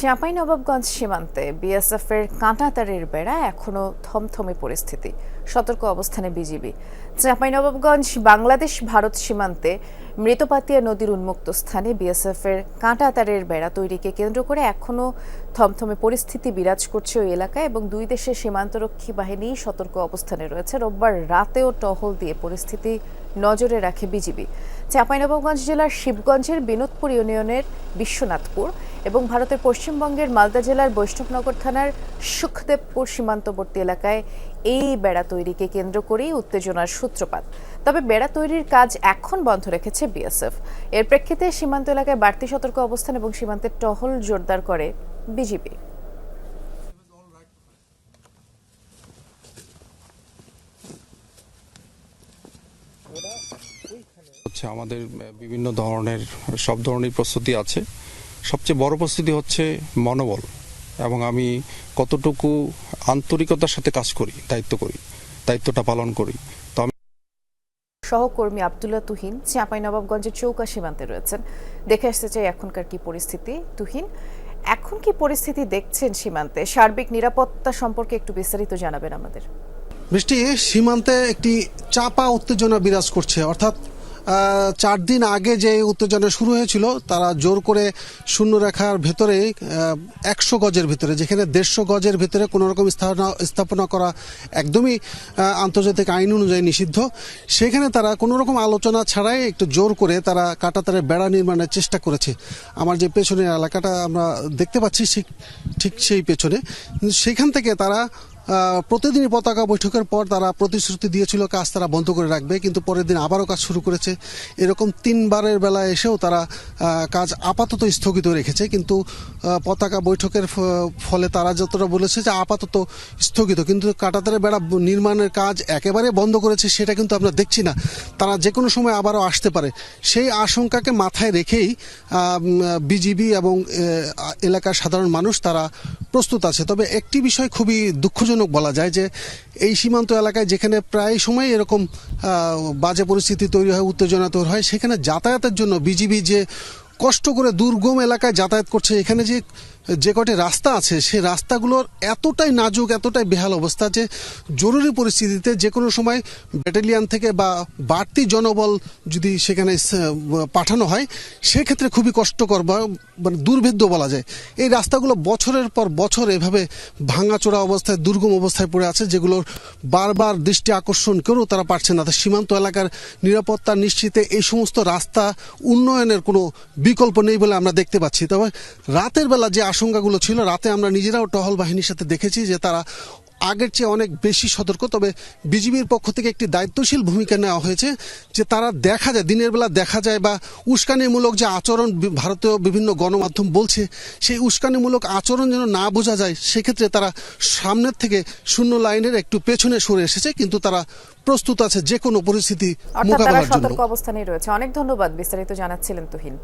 চাঁপাই নবাবগঞ্জ সীমান্তে বিএসএফ এর কাঁটাতারের বেড়া এখনও থমথমে পরিস্থিতি। সতর্ক অবস্থানে বিজিবি। চাঁপাই নবাবগঞ্জ বাংলাদেশ, ভারত সীমান্তে মৃতপাতিয়া নদীর উন্মুক্ত স্থানে বিএসএফ এর কাঁটাতারের বেড়া তৈরিকে কেন্দ্র করে এখনও থমথমে পরিস্থিতি বিরাজ করছে ওই এলাকায় এবং দুই দেশের সীমান্তরক্ষী বাহিনী সতর্ক অবস্থানে রয়েছে। রোববার রাতেও টহল দিয়ে পরিস্থিতি নজরে রাখে বিজিবি। চাঁপাইনবাবগঞ্জ জেলার শিবগঞ্জের বিনোদপুর ইউনিয়নের বিশ্বনাথপুর এবং ভারতের পশ্চিমবঙ্গের মালদা জেলার বৈষ্ণবনগর থানার সুখদেবপুর সীমান্তবর্তী এলাকায় এই বেড়া তৈরিকে কেন্দ্র করেই উত্তেজনার সূত্রপাত। তবে বেড়া তৈরির কাজ এখন বন্ধ রেখেছে বিএসএফ। এর প্রেক্ষিতে সীমান্ত এলাকায় বাড়তি সতর্ক অবস্থান এবং সীমান্তের টহল জোরদার করে বিজিবি। হচ্ছে আমাদের বিভিন্ন ধরনের, সব ধরনের প্রস্তুতি আছে। সবচেয়ে বড় প্রস্তুতি হচ্ছে মনোবল এবং আমি কতটুকু আন্তরিকতার সাথে কাজ করি, দায়িত্ব করি। দায়িত্বটা পালন করি। তো আমি সহকর্মী আবদুল্লাহ তুহিন চাঁপাইনবাবগঞ্জের চৌকা সীমান্তে রয়েছেন। দেখে আসতে চাই এখনকার কি পরিস্থিতি। তুহিন এখন কি পরিস্থিতি দেখছেন সীমান্তে? সার্বিক নিরাপত্তা সম্পর্কে একটু বিস্তারিত জানাবেন আমাদের। বৃষ্টি সীমান্তে একটি চাপা উত্তেজনা বিরাজ করছে। অর্থাৎ চার দিন আগে যে উত্তেজনা শুরু হয়েছিল, তারা জোর করে শূন্য রেখার ভেতরে একশো গজের ভিতরে, যেখানে দেড়শো গজের ভিতরে কোনো রকম স্থাপনা স্থাপনা করা একদমই আন্তর্জাতিক আইন অনুযায়ী নিষিদ্ধ। সেখানে তারা কোনো রকম আলোচনা ছাড়াই একটু জোর করে তারা কাটাতারে বেড়া নির্মাণের চেষ্টা করেছে। আমার যে পেছনের এলাকাটা আমরা দেখতে পাচ্ছি ঠিক- সেই পেছনে। সেখান থেকে তারা প্রতিদিনই পতাকা বৈঠকের পর তারা প্রতিশ্রুতি দিয়েছিল কাজ তারা বন্ধ করে রাখবে, কিন্তু পরের দিন আবারও কাজ শুরু করেছে। এরকম তিনবারের বেলা এসেও তারা কাজ আপাতত স্থগিত রেখেছে, কিন্তু পতাকা বৈঠকের ফলে তারা যতটা বলেছে যে আপাতত স্থগিত, কিন্তু কাটাতারে বেড়া নির্মাণের কাজ একেবারে বন্ধ করেছে সেটা কিন্তু আমরা দেখছি না। তারা যে কোনো সময় আবারও আসতে পারে। সেই আশঙ্কাকে মাথায় রেখেই বিজিবি এবং এলাকার সাধারণ মানুষ তারা প্রস্তুত আছে। তবে একটি বিষয় খুবই দুঃখজনক বলা যায় যে, এই সীমান্ত এলাকায় যেখানে প্রায় সময় এরকম বাজে পরিস্থিতি তৈরি হয়, উত্তেজনা তৈরি হয়, সেখানে যাতায়াতের জন্য বিজিবি যে কষ্ট করে দুর্গম এলাকায় যাতায়াত করছে, এখানে যে যে কটি রাস্তা আছে, সেই রাস্তাগুলোর এতটাই নাজুক, এতটাই বেহাল অবস্থা যে জরুরি পরিস্থিতিতে যে কোনো সময় ব্যাটালিয়ান থেকে বা বাড়তি জনবল যদি সেখানে পাঠানো হয়, সেক্ষেত্রে খুবই কষ্টকর বা মানে দুর্ভেদ্য বলা যায়। এই রাস্তাগুলো বছরের পর বছর এভাবে ভাঙাচোরা অবস্থায়, দুর্গম অবস্থায় পড়ে আছে, যেগুলোর বারবার দৃষ্টি আকর্ষণ করেও তারা পারছে না। সীমান্ত এলাকার নিরাপত্তা নিশ্চিতে এই সমস্ত রাস্তা উন্নয়নের কোনো বিকল্প নেই বলে আমরা দেখতে পাচ্ছি। তবে রাতের বেলা যে আশঙ্কাগুলো ছিল। রাতে আমরা নিজেরাও টহল বাহিনীর সাথে দেখেছি যে তারা আগের চেয়ে অনেক বেশি সতর্ক। তবে বিজিবির পক্ষ থেকে একটি দায়িত্বশীল ভূমিকা নেওয়া হয়েছে যে তারা দেখা যায় দিনের বেলা দেখা যায় বা উস্কানিমূলক যে আচরণ ভারতীয় বিভিন্ন গণমাধ্যম বলছে সেই উস্কানিমূলক আচরণ যেন না বোঝা যায় সেক্ষেত্রে তারা সামনের থেকে শূন্য লাইনের একটু পেছনে সরে এসেছে কিন্তু তারা প্রস্তুত আছে যে কোনো পরিস্থিতি মোকাবেলার জন্য। সতর্ক অবস্থানেই রয়েছে। অনেক ধন্যবাদ বিস্তারিত জানাচ্ছিলেন তুহিন।